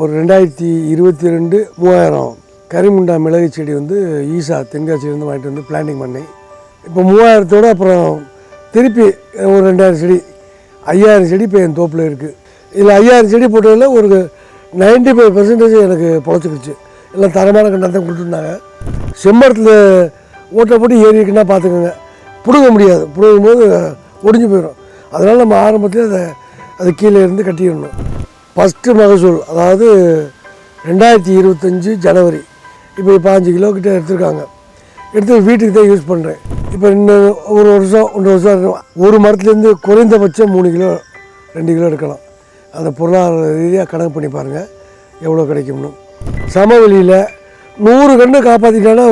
ஒரு ரெண்டாயிரத்தி இருபத்தி ரெண்டு மூவாயிரம் கரிமுண்டா மிளகு செடி வந்து ஈசா தென்காசியிலேருந்து வாங்கிட்டு வந்து பிளான்டிங் பண்ணேன். இப்போ மூவாயிரத்தோட அப்புறம் திருப்பி ஒரு ரெண்டாயிரம் செடி ஐயாயிரம் செடி இப்போ என் தோப்பில் இருக்குது இதில் ஐயாயிரம் செடி போட்டதில் ஒரு நைன்டி ஃபைவ் பர்சன்டேஜ் எனக்கு பொழைச்சிக்கிச்சு. எல்லாம் தரமான கண்டத்தை கொடுத்துருந்தாங்க. செம்மரத்தில் ஓட்டை போட்டு ஏறி பார்த்துக்கோங்க. பிடுங்க முடியாது. பிடுங்கும் போது ஒடிஞ்சு போயிடும். அதனால் நம்ம ஆரம்பத்தில் அதை அது கீழே இருந்து கட்டிடணும். ஃபஸ்ட்டு மகசூல் அதாவது ரெண்டாயிரத்தி இருபத்தஞ்சி ஜனவரி இப்போ பாஞ்சு கிலோ கிட்ட எடுத்திருக்காங்க. எடுத்து வீட்டுக்கு தான் யூஸ் பண்ணுறேன் இப்போ இன்னும் ஒரு வருஷம் ஒன்று வருஷம் இருக்கும். ஒரு மரத்துலேருந்து குறைந்தபட்சம் மூணு கிலோ ரெண்டு கிலோ எடுக்கலாம். அந்த பொருளாதார ரீதியாக கணக்கு பண்ணி பாருங்கள் எவ்வளோ கிடைக்கும்னு. சமவெளியில் நூறு கன்று காப்பாற்றிட்டானா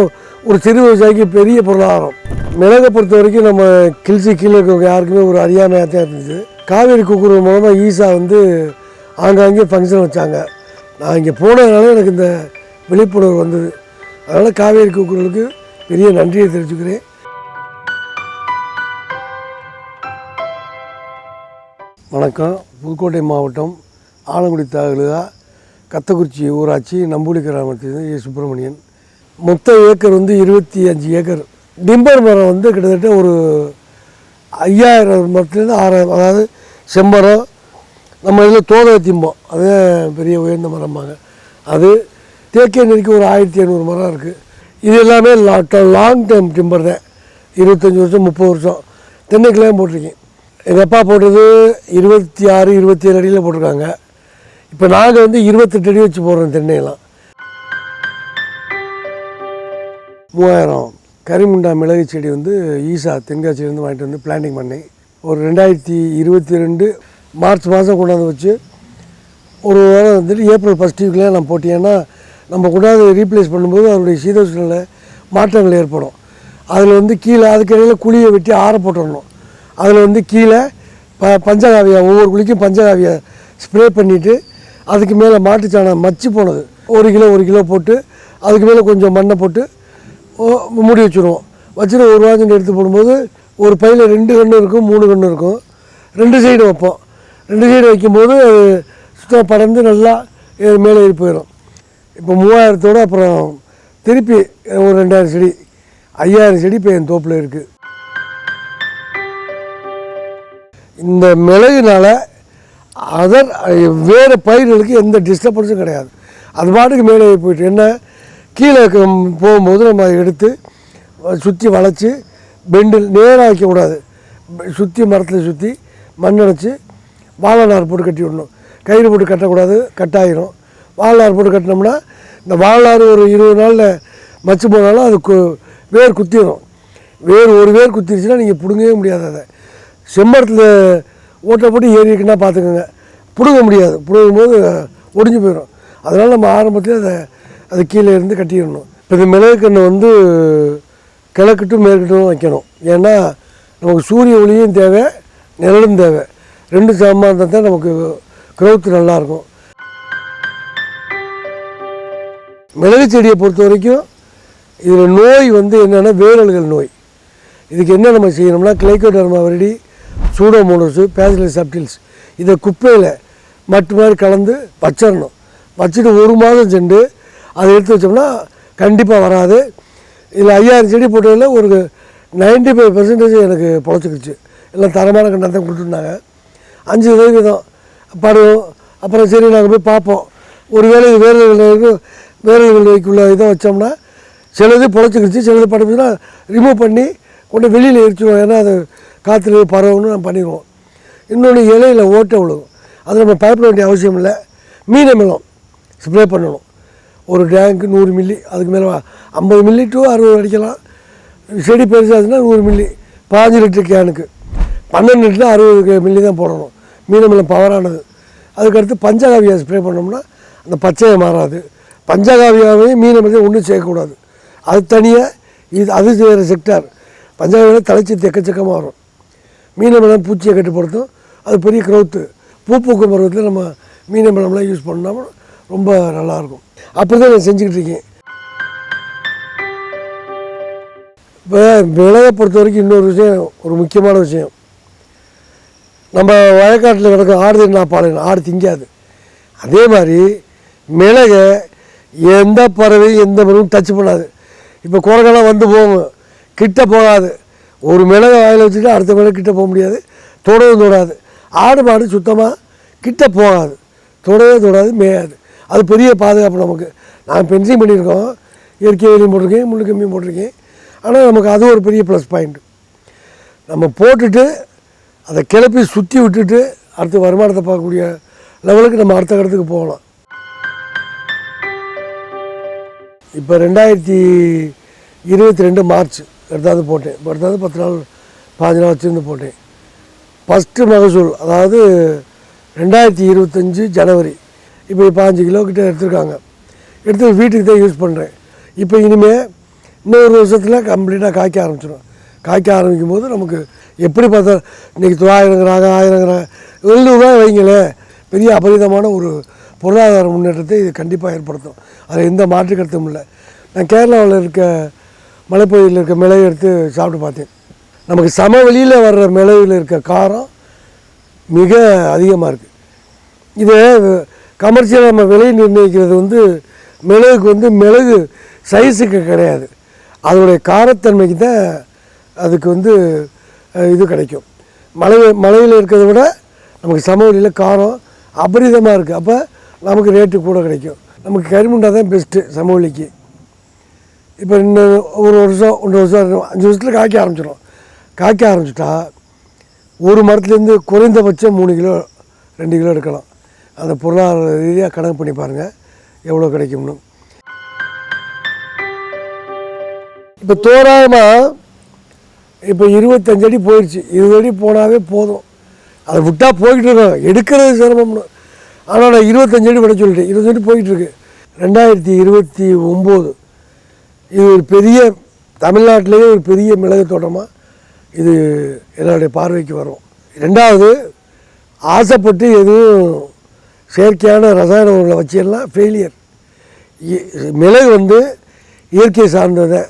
ஒரு சிறு விவசாயிக்கு பெரிய பொருளாதாரம். மிளகை பொறுத்த வரைக்கும் நம்ம கிழிச்சி கீழே இருக்கிறவங்க யாருக்குமே ஒரு அறியாமையாக தான் இருந்துச்சு காவேரி குக்குரு மூலமாக ஈஸா வந்து ஆங்காங்கே ஃபங்க்ஷன் வச்சாங்க. நான் இங்கே போனதுனால எனக்கு இந்த விழிப்புணர்வு வந்தது. அதனால் காவேரி குக்குரலுக்கு பெரிய நன்றியை தெரிவிச்சுக்கிறேன். வணக்கம். புதுக்கோட்டை மாவட்டம் ஆலங்குடி தாலுகா கத்தக்குறிச்சி ஊராட்சி நம்பூலி கிராமத்தில் ஏ. சுப்பிரமணியன். மொத்த ஏக்கர் வந்து இருபத்தி அஞ்சு ஏக்கர். டிம்பர் மரம் வந்து கிட்டத்தட்ட ஒரு ஐயாயிரம் மரத்துலேருந்து ஆறாயிரம் அதாவது செம்மரம் நம்ம இதில் தோதை திம்போம். அதே பெரிய உயர்ந்த மரம்பாங்க. அது தேக்கிய நெருக்கி ஒரு ஆயிரத்தி ஐநூறு மரம் இருக்குது இது எல்லாமே லாங் டைம் டிம்பர் தான். இருபத்தஞ்சி வருஷம் முப்பது வருஷம். தென்னைக்கிளையும் போட்டிருக்கேன். எங்கள் அப்பா போட்டது இருபத்தி ஆறு இருபத்தி ஏழு அடியில் போட்டிருக்காங்க. இப்போ நாங்கள் வந்து இருபத்தெட்டு அடி வச்சு போடுறோம் தென்னையெல்லாம். மூவாயிரம். கரிமுண்டா மிளகு செடி வந்து ஈசா தென்காசியிலேருந்து வாங்கிட்டு வந்து பிளான்டிங் பண்ணேன். ஒரு ரெண்டாயிரத்தி இருபத்தி ரெண்டு மார்ச் மாதம் கொண்டாந்து வச்சு ஒரு வாரம் வந்துட்டு ஏப்ரல் ஃபஸ்ட் வீக்லேயே நான் போட்டேன்னா நம்ம கொண்டாந்து ரீப்ளேஸ் பண்ணும்போது அதனுடைய சீதோஷ்ணில் மாற்றங்கள் ஏற்படும். அதில் வந்து கீழே அதுக்கிடையில் குழியை வெட்டி ஆற போட்டுடணும் அதில் வந்து கீழே ப பஞ்சகாவியா ஒவ்வொரு குழிக்கும் பஞ்சகாவியா ஸ்ப்ரே பண்ணிவிட்டு அதுக்கு மேலே மாட்டுச்சாணம் மச்சு போனது. ஒரு கிலோ ஒரு கிலோ போட்டு அதுக்கு மேலே கொஞ்சம் மண்ணை போட்டு மூடி வச்சுருவோம். வச்சுட்டு ஒரு வாரம் எடுத்து போடும்போது ஒரு பையில் ரெண்டு கன்று இருக்கும் மூணு கன்று இருக்கும். ரெண்டு சைடு வைப்போம். ரெண்டு சைடு வைக்கும்போது அது சுத்தம் படர்ந்து நல்லா மேலே ஏறி போயிடும். இப்போ மூவாயிரத்தோட அப்புறம் திருப்பி ஒரு ரெண்டாயிரம் செடி ஐயாயிரம் செடி இப்போ என் தோப்பில் இருக்குது இந்த மிளகுனால அதர் வேறு பயிர்களுக்கு எந்த டிஸ்டர்பன்ஸும் கிடையாது. அது பாட்டுக்கு மேலே ஏறி போயிட்டு என்ன கீழே போகும்போது நம்ம அதை எடுத்து சுற்றி வளைச்சி பெண்டில் நேராக வைக்கக்கூடாது. சுற்றி மரத்தில் சுற்றி மண் அடைச்சி வாழை நார் போட்டு கட்டி விடணும் கயிறு போட்டு கட்டக்கூடாது கட்டாயிரும். வாழை நார் போட்டு கட்டினோம்னா இந்த வாழைநார் ஒரு இருபது நாளில் மச்சு போனாலும் அது கு வேர் குத்திடும் வேர் ஒரு வேர் குத்திருச்சுன்னா நீங்கள் பிடுங்கவே முடியாது அதை. செம்மரத்தில் ஓட்டை போட்டு ஏறி பார்த்துக்கோங்க. பிடுங்க முடியாது. பிடுங்கும் போது ஒடிஞ்சு போயிடும் அதனால் நம்ம ஆரம்பத்தில் அதை அது கீழே இருந்து கட்டிடணும். இப்போ இந்த மிளகு கன்று வந்து கிழக்கிட்டும் மேற்கிட்டும் வைக்கணும். ஏன்னா நமக்கு சூரிய ஒளியும் தேவை நிழலும் தேவை. ரெண்டு சமமாக இருந்தால் தான் நமக்கு க்ரௌத் நல்லாயிருக்கும். மிளகு செடியை பொறுத்த வரைக்கும் இதில் நோய் வந்து என்னென்னா வேரல்கள் நோய். இதுக்கு என்ன நம்ம செய்யணும்னா கிளைக்கோடர்மா வரடி சூடோமோனோஸு பேசிலஸ் சப்டில்ஸ் இதை குப்பையில் மட்டு மாதிரி கலந்து வச்சிடணும். வச்சுட்டு ஒரு மாதம் சென்று அதை எடுத்து வச்சோம்னா கண்டிப்பாக வராது. இதில் ஐயாயிரம் செடி போட்டதில் ஒரு நைன்டி ஃபைவ் பர்சன்டேஜ் எனக்கு பொழைச்சிக்கிச்சு. எல்லாம் தரமான கண்டத்தை கொடுத்துருந்தாங்க. அஞ்சு சதவீதம் படும் அப்புறம் சரி நாங்கள் போய் பார்ப்போம். ஒரு வேலை வேறு வேறு வேர்கள் இதை வச்சோம்னா சிலது பொழைச்சிக்கிச்சு சிலது படுப்புச்சுன்னா ரிமூவ் பண்ணி கொண்டு வெளியில் எரிச்சிடுவோம் ஏன்னா அது காற்றுல பரவணும்னு நம்ம பண்ணிடுவோம். இன்னொன்று இலையில் ஓட்டை விழுகும். அது நம்ம பயப்பட வேண்டிய அவசியம் இல்லை. மீன் அமிலம் ஸ்ப்ரே பண்ணணும். ஒரு டேங்க்கு நூறு மில்லி அதுக்கு மேலே ஐம்பது மில்லி டு அறுபது அடிக்கலாம். செடி பெருசாச்சுன்னா நூறு மில்லி பாஞ்சு லிட்டர் கேனுக்கு பன்னெண்டு லிட்டர் அறுபது மில்லி தான் போடணும். மீனமில்லம் பவரானது அதுக்கடுத்து பஞ்சகாவியா ஸ்ப்ரே பண்ணோம்னா அந்த பச்சையை மாறாது. பஞ்சகாவியாவையும் மீனமில்லையும் ஒன்றும் சேர்க்கக்கூடாது அது தனியாக இது அது வேறு செக்டார் பஞ்சகாவியில் தலைச்சி எக்கச்சக்கமாக வரும் மீனமிலம் பூச்சியை கட்டுப்படுத்தும். அது பெரிய க்ரௌத்து பூ பூக்கும் பருவத்தில் நம்ம மீனமிலம்லாம் யூஸ் பண்ணாமல் ரொம்ப நல்லாயிருக்கும். அப்படி தான் நான் செஞ்சுக்கிட்டு இருக்கேன். இப்போ விலையை பொறுத்த வரைக்கும் இன்னொரு விஷயம் ஒரு முக்கியமான விஷயம். நம்ம வயக்காட்டில் கிடக்கும் ஆடு தின்னா பாலைன்னு ஆடு திங்காது. அதே மாதிரி மிளகை எந்த பறவையும் எந்த மிளகும் டச் பண்ணாது. இப்போ குரங்கெல்லாம் வந்து போகும் கிட்ட போகாது. ஒரு மிளகை வாயில் வச்சுட்டு அடுத்த மிளகு கிட்ட போக முடியாது. தொடவும் தொடாது. ஆடு மாடு சுத்தமாக கிட்ட போகாது. தொடவே தொடாது மேயாது. அது பெரிய பாதுகாப்பு நமக்கு. நான் பென்சிங் பண்ணியிருக்கோம். இயற்கை வேலையும் போட்டிருக்கேன் முள்ளு கம்மியும் போட்டிருக்கேன். ஆனால் நமக்கு அது ஒரு பெரிய ப்ளஸ் பாயிண்ட் நம்ம போட்டுட்டு அதை கிளப்பி சுற்றி விட்டுட்டு அடுத்து வருமானத்தை பார்க்கக்கூடிய லெவலுக்கு நம்ம அடுத்த கடத்துக்கு போகலாம். இப்போ ரெண்டாயிரத்தி இருபத்தி ரெண்டு மார்ச் எடுத்தாவது போட்டேன். இப்போ எடுத்தாவது பத்து நாள் பாஞ்சு நாள் வச்சுருந்து போட்டேன். ஃபஸ்ட்டு மகசூல் அதாவது ரெண்டாயிரத்தி இருபத்தஞ்சி ஜனவரி. இப்போ பாஞ்சு கிலோ கிட்டே எடுத்திருக்காங்க. எடுத்து வீட்டுக்கு தான் யூஸ் பண்ணுறேன் இப்போ இனிமேல் இன்னொரு வருஷத்தில் கம்ப்ளீட்டாக காய்க்க ஆரம்பிச்சிடும் காய்க்க ஆரம்பிக்கும் போது நமக்கு எப்படி பார்த்தா இன்றைக்கி தொள்ளாயிரங்கிறாங்க ஆயிரங்கிறாங்க. எழுநூறுவா வைங்களேன் பெரிய அபரிதமான ஒரு பொருளாதார முன்னேற்றத்தை இது கண்டிப்பாக ஏற்படுத்தும். அதில் எந்த மாற்று கருத்தும் இல்லை. நான் கேரளாவில் இருக்க மலைப்பகுதியில் இருக்க மிளகு எடுத்து சாப்பிட்டு பார்த்தேன். நமக்கு சமவெளியில் வர்ற மிளகுல இருக்க காரம் மிக அதிகமாக இருக்குது இதை கமர்ஷியலாக நம்ம விலை நிர்ணயிக்கிறது வந்து மிளகுக்கு வந்து மிளகு சைஸுக்கு கிடையாது. அதோடைய காரத்தன்மைக்கு தான் அதுக்கு வந்து இது கிடைக்கும். மலை மலையில் இருக்கிறத விட நமக்கு சமவெளியில் காரம் அபரிதமாக இருக்குது அப்போ நமக்கு ரேட்டு கூட கிடைக்கும். நமக்கு கரிமுண்டா தான் பெஸ்ட்டு சமவெளிக்கு. இப்போ இன்னும் ஒரு வருஷம் ஒன்று வருஷம் அஞ்சு வருஷத்தில் காய்க்க ஆரம்பிச்சிடும் காய்க்க ஆரம்பிச்சிட்டா ஒரு மரத்துலேருந்து குறைந்தபட்சம் மூணு கிலோ ரெண்டு கிலோ எடுக்கலாம். அந்த பொருளாதார ரீதியாக கணக்கு பண்ணி பாருங்கள் எவ்வளோ கிடைக்கும்னு. இப்போ தோராயமாக இப்போ இருபத்தஞ்சு அடி போயிடுச்சு. இருபது அடி போனாவே போதும். அதை விட்டால் போய்கிட்டு இருக்கோம் எடுக்கிறது சிரமம்னு. ஆனால் நான் இருபத்தஞ்சு அடி விட சொல்லிட்டேன். இருபது அடி போயிட்டுருக்கு. ரெண்டாயிரத்தி இருபத்தி ஒம்பது. இது ஒரு பெரிய தமிழ்நாட்டிலேயே ஒரு பெரிய மிளகு தோட்டமாக இது என்னுடைய பார்வைக்கு வரும். ரெண்டாவது ஆசைப்பட்டு எதுவும் செயற்கையான ரசாயன உரங்களை வச்சிடலாம் ஃபெயிலியர் மிளகு வந்து இயற்கை சார்ந்ததை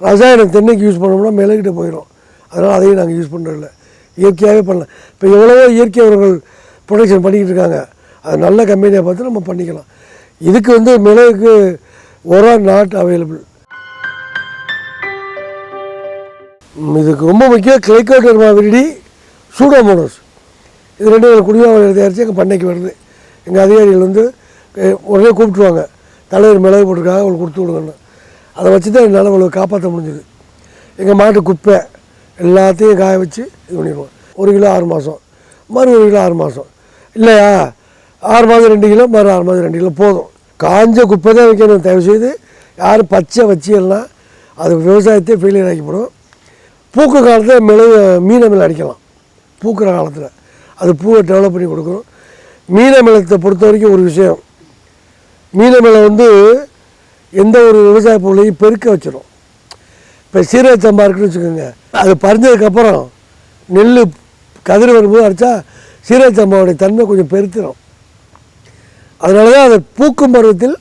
ரசாயனம் தென்னைக்கு யூஸ் பண்ணோம்னா மிளகிட்ட போயிடும் அதனால் அதையும் நாங்கள் யூஸ் பண்ணுறதில்ல இயற்கையாகவே பண்ணலாம். இப்போ எவ்வளவோ இயற்கை உரங்கள் ப்ரொடக்ஷன் பண்ணிக்கிட்டு இருக்காங்க. அது நல்ல கம்பெனியாக பார்த்து நம்ம பண்ணிக்கலாம். இதுக்கு வந்து மிளகுக்கு உரம் நாட் அவைலபிள் இதுக்கு ரொம்ப முக்கியம் கிளைக்கோட்டர்மா விரிடி சூடோமோனோஸ் இது ரெண்டும் எங்கள் குடியாவில் தயாரித்து எங்கள் பண்ணைக்கு வருது எங்கள் அதிகாரிகள் வந்து உடனே கூப்பிட்டுருவாங்க. தலைவர் மிளகு போட்டிருக்காங்க அவங்களுக்கு கொடுத்து விடுங்கன்னு. அதை வச்சு தான் என்னால் அவ்வளோ காப்பாற்ற முடிஞ்சுது. எங்கள் மாட்டு குப்பை எல்லாத்தையும் காய வச்சு இது பண்ணிடுவோம். ஒரு கிலோ ஆறு மாதம் மறு ஒரு கிலோ ஆறு மாதம் இல்லையா? ஆறு மாதம் ரெண்டு கிலோ மறு ஆறு மாதம் ரெண்டு கிலோ போதும். காஞ்ச குப்பை தான் வைக்கணும். தயவு செய்து யாரும் பச்சை வச்சு எல்லாம் அது விவசாயத்தையே ஃபெயிலியர் ஆக்கிப்படும் பூக்க காலத்தில் மிளகு மீனை மேலே அடிக்கலாம். பூக்கிற காலத்தில். அது பூவை டெவலப் பண்ணி கொடுக்குறோம் மீன மிளத்தை பொறுத்த வரைக்கும் ஒரு விஷயம். மீன மிளை வந்து எந்த ஒரு விவசாய பொருளையும் பெருக்க வச்சிடும் இப்போ சீரக சம்பா இருக்குன்னு வச்சுக்கோங்க. அது பறிஞ்சதுக்கப்புறம் நெல் கதிர் வரும்போது அடித்தா சீரக சம்பாவுடைய தன்மை கொஞ்சம் பெருத்திடும் அதனால தான் அதை பூக்கும் பருவத்தில்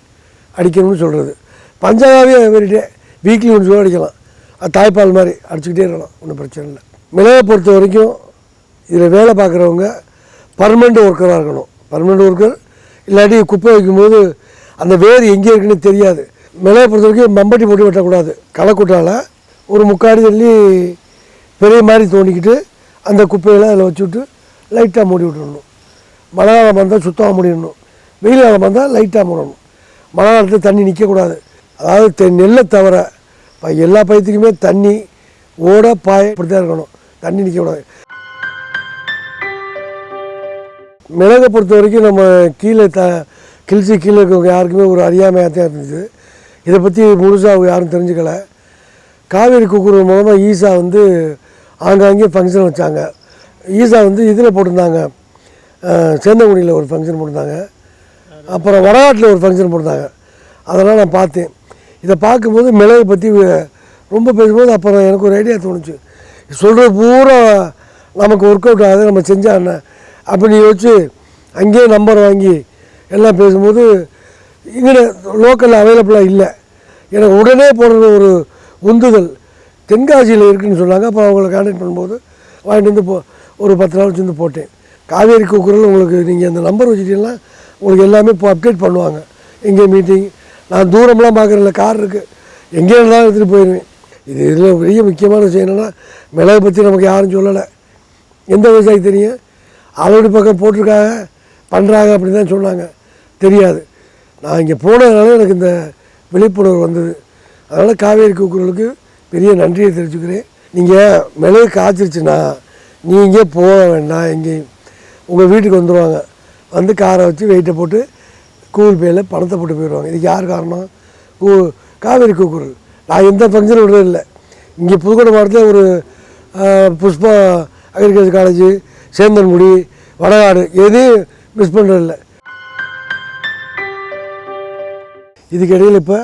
அடிக்கணும்னு சொல்கிறது பஞ்சகாவே வெறிட்டே வீக்லி ஒன்று சொல்ல அடிக்கலாம். அது தாய்ப்பால் மாதிரி அடிச்சுக்கிட்டே இருக்கலாம். ஒன்றும் பிரச்சனை இல்லை. மிளகை பொறுத்த வரைக்கும் இதில் வேலை பார்க்குறவங்க பர்மனெண்ட் ஒர்க்கராக இருக்கணும். பர்மனெண்ட் ஒர்க்கர் இல்லாட்டி குப்பை வைக்கும்போது அந்த வேர் எங்கே இருக்குன்னு தெரியாது. மிளகை பொறுத்த வரைக்கும் மம்பட்டி போட்டு வெட்டக்கூடாது. களைக்குட்டால ஒரு முக்காடி தள்ளி பெரிய மாதிரி தோண்டிக்கிட்டு அந்த குப்பையெல்லாம் அதில் வச்சுவிட்டு லைட்டாக மூடி விட்டுடணும் மழை காலம் வந்தால் சுத்தமாக மூடிடணும். வெயில் காலம் வந்தால் லைட்டாக மூடணும். மழை காலத்தில் தண்ணி நிற்கக்கூடாது. அதாவது தெ- நெல்லை தவிர இப்போ எல்லா பயிற்றுக்குமே தண்ணி ஓட பாய இப்படி தான் இருக்கணும். தண்ணி நிற்கக்கூடாது. மிளகை பொறுத்த வரைக்கும் நம்ம கீழே த கிழிச்சி கீழே இருக்கவங்க யாருக்குமே ஒரு அறியாமையாக தான் இருந்துச்சு இதை பற்றி முழுசாக யாரும் தெரிஞ்சுக்கல. காவேரி கூக்குரல் மூலமாக ஈசா வந்து ஆங்காங்கே ஃபங்க்ஷன் வச்சாங்க. ஈசா வந்து இதில் போட்டிருந்தாங்க. சேந்தங்குடியில் ஒரு ஃபங்க்ஷன் போட்டிருந்தாங்க. அப்புறம் வடநாட்டில் ஒரு ஃபங்க்ஷன் போட்டிருந்தாங்க. அதெல்லாம் நான் பார்த்தேன். இதை பார்க்கும்போது மிளகு பற்றி ரொம்ப பேசும்போது அப்புறம் எனக்கு ஒரு ஐடியா தோணுச்சு. சொல்கிறது பூரா நமக்கு ஒர்க் அவுட் ஆகுது. நம்ம செஞ்சா என்ன? அப்படின்னு யோசிச்சு அங்கேயே நம்பர் வாங்கி எல்லாம் பேசும்போது இங்கே லோக்கலில் அவைலபிளாக இல்லை. எனக்கு உடனே போடுற ஒரு உந்துதல். தென்காசியில் இருக்குதுன்னு சொன்னாங்க. அப்போ அவங்கள கான்டாக்ட் பண்ணும்போது வாங்கிட்டு வந்து போ ஒரு பத்து நாள் வச்சுருந்து போட்டேன். காவேரி குக்கரில் உங்களுக்கு நீங்கள் அந்த நம்பர் வச்சுட்டீங்கன்னா உங்களுக்கு எல்லாமே இப்போ அப்டேட் பண்ணுவாங்க. எங்கே மீட்டிங் நான் தூரம்லாம் பார்க்குறேன்ல கார் இருக்குது எங்கே இருந்தாலும் எடுத்துகிட்டு போயிடுவேன். இது இதில் பெரிய முக்கியமான விஷயம் என்னென்னா மிளகு பற்றி நமக்கு யாரும் சொல்லலை. எந்த விவசாயி தெரியும்? அளவடி பக்கம் போட்டிருக்காங்க. பண்ணுறாங்க அப்படின்னு தான் சொன்னாங்க. தெரியாது. நான் இங்கே போனதுனால எனக்கு இந்த விழிப்புணர்வு வந்தது. அதனால் காவேரி கூக்குரலுக்கு பெரிய நன்றியை தெரிவிச்சுக்கிறேன். நீங்கள் மிளகு காய்ச்சிருச்சுன்னா நீங்கள் போக வேண்டாம் எங்கேயும். உங்கள் வீட்டுக்கு வந்துடுவாங்க வந்து காரை வச்சு வெயிட்டை போட்டு கூகுள் பேயில் பணத்தை போட்டு போயிடுவாங்க. இதுக்கு யார் காரணம்? கூ காவேரி கூக்குரல் நான் எந்த ஃபங்க்ஷனும் விடுறதில்லை. இங்கே புதுக்கோட்டை மாவட்டத்தில் ஒரு புஷ்பா அக்ரிகல்ச்சர் காலேஜ் சேந்தன்முடி வடநாடு எதையும் மிஸ் பண்ணுறதில்ல இதுக்கு இடையில் இப்போ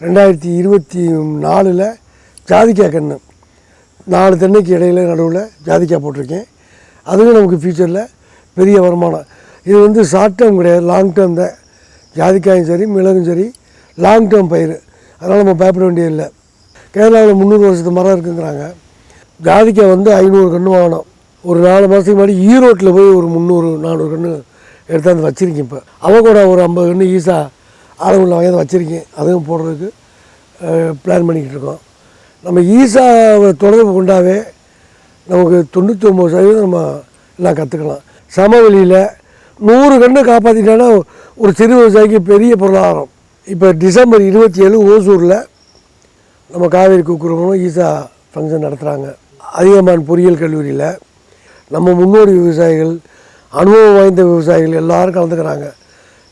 ரெண்டாயிரத்தி இருபத்தி நாலில் ஜாதிக்காய் கன்று நாலு தென்னைக்கு இடையில நடுவில் ஜாதிக்காய் போட்டிருக்கேன். அதுவும் நமக்கு ஃப்யூச்சரில் பெரிய வருமானம். இது வந்து ஷார்ட் டேர்ம் கிடையாது லாங் டேர்ம் தான். ஜாதிக்காயும் சரி மிளகும் சரி லாங் டேர்ம் பயிர். அதனால் நம்ம பயப்பட வேண்டியதில்லை. கேரளாவில் முந்நூறு வருஷத்து மரம் இருக்குங்கிறாங்க. ஜாதிக்காய் வந்து ஐநூறு கன்று வாங்கினோம் ஒரு நாலு மாதத்துக்கு முன்னாடி ஈரோட்டில் போய் ஒரு முந்நூறு நானூறு கன்று எடுத்தாந்து வச்சுருக்கேன் இப்போ. அவகோடா ஒரு ஐம்பது கன்று ஈஸா ஆளுங்களில் வாங்கி வச்சுருக்கேன். அதுவும் போடுறதுக்கு பிளான் பண்ணிக்கிட்டு இருக்கோம் நம்ம ஈஸாவை தொடர்பு கொண்டாவே நமக்கு தொண்ணூற்றி ஒம்பது சதவீதம் நம்ம எல்லாம் கற்றுக்கலாம் சமவெளியில் நூறு கன்று காப்பாற்றிட்டாங்கன்னா ஒரு சிறு விவசாயிக்கு பெரிய பொருளாதாரம். இப்போ டிசம்பர் இருபத்தி ஏழு ஓசூரில் நம்ம காவேரி கூக்குறவங்களும் ஈஸா ஃபங்க்ஷன் நடத்துகிறாங்க அதிகமான் பொறியியல் கல்லூரியில் நம்ம முன்னோடி விவசாயிகள் அனுபவம் வாய்ந்த விவசாயிகள் எல்லாரும் கலந்துக்கிறாங்க.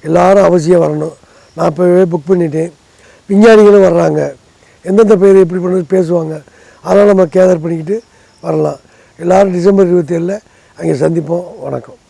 எல்லாரும் அவசியம் வரணும். நான் இப்போவே புக் பண்ணிட்டேன். விஞ்ஞானிகளும் வர்றாங்க. எந்தெந்த பேர் எப்படி பண்ணி பேசுவாங்க. அதெல்லாம் நம்ம கேதர் பண்ணிக்கிட்டு வரலாம். எல்லோரும் டிசம்பர் இருபத்தி ஏழில் அங்கே சந்திப்போம். வணக்கம்.